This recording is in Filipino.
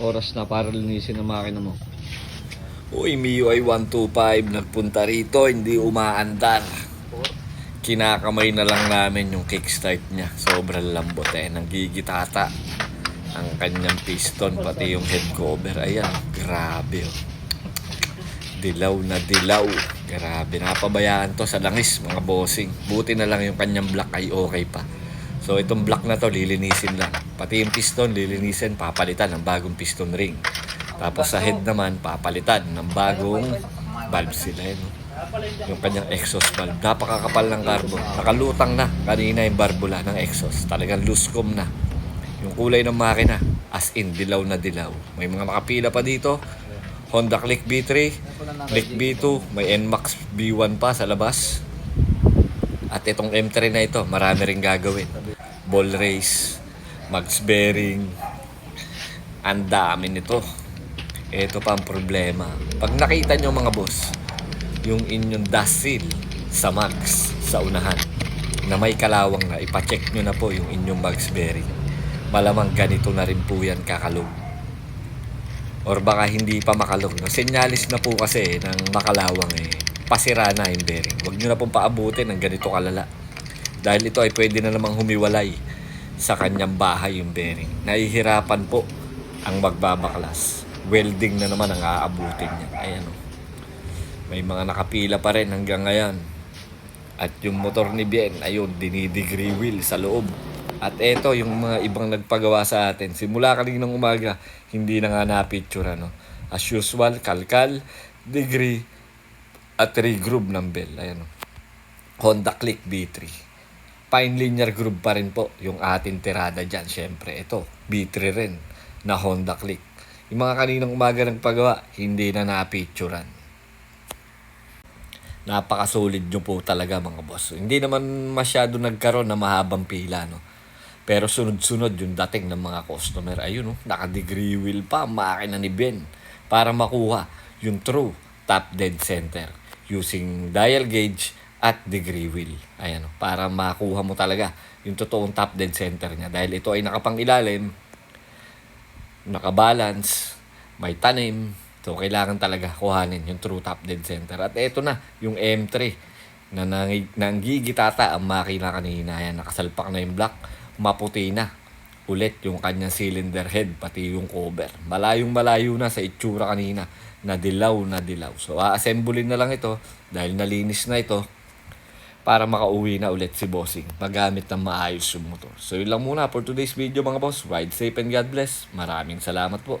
oras na para linisin ang makina mo. Uy, MIUI 125 nagpunta rito, hindi umaandar. Kinakamay na lang namin yung kickstart niya. Sobrang lambot eh, nanggigitata ang kanyang piston, pati yung head cover. Ayan, grabe oh. Dilaw na dilaw. Grabe, napabayaan to sa langis mga bossing. Buti na lang yung kanyang black ay okay pa. So itong black na to lilinisin lang. Pati yung piston lilinisin, papalitan ng bagong piston ring. Tapos sa head naman, papalitan ng bagong valve sila. Yun, no? Yung kanyang exhaust valve. Napakakapal ng carbon. Nakalutang na kanina yung barbula ng exhaust. Talagang loose-com na. Yung kulay ng makina, as in, dilaw na dilaw. May mga makapila pa dito. Honda Click B3, Click B2, may NMAX B1 pa sa labas. At itong M3 na ito, marami ring gagawin. Ball race, mags bearing, ang dami nito. Ito pa ang problema. Pag nakita nyo mga boss, yung inyong seal sa mags sa unahan na may kalawang na, ipacheck nyo na po yung inyong mags bearing. Malamang ganito na rin po yan kakalog. Or baka hindi pa makalog. No? Senyalis na po kasi ng makalawang eh. Pasira na yung bearing. Huwag nyo na pong paabutin ng ganito kalala. Dahil ito ay pwede na namang humiwalay sa kanyang bahay yung bearing. Nahihirapan po ang magbabaklas. Welding na naman ang aabutin niya. Ayan o. May mga nakapila pa rin hanggang ngayon. At yung motor ni Bien, ayun, dinidegree wheel sa loob. At eto, yung mga ibang nagpagawa sa atin. Simula kaninang umaga, hindi na nga na-picture, ano. As usual, kalkal, degree, at re-groove ng bell. Ayan, o. Honda Click B3. Fine linear groove pa rin po yung ating tirada dyan. Siyempre, ito, B3 rin na Honda Click. Yung mga kaninang umaga nagpagawa, hindi na na-picturean napakasulit nyo po talaga mga boss. Hindi naman masyado nagkaroon na mahabang pila, no? Pero sunod-sunod yung dating ng mga customer. Ayun, no? Naka-degree wheel pa makina ni Ben para makuha yung true top dead center using dial gauge at degree wheel. Ayan, para makuha mo talaga yung totoong top dead center niya. Dahil ito ay nakapangilalim, nakabalance, may tanim, So, kailangan talaga kuhanin yung true top dead center. At eto na, yung M3 na nang, nanggigitata ang makina kanina. Yan, nakasalpak na yung black. Maputi na. Ulit yung kanyang cylinder head, pati yung cover. Malayong malayo na sa itsura kanina na dilaw na dilaw. So, a-assemblein na lang ito dahil nalinis na ito para makauwi na ulit si Bossing. Magamit ng maayos yung motor. So, yun lang muna for today's video mga boss. Ride safe and God bless. Maraming salamat po.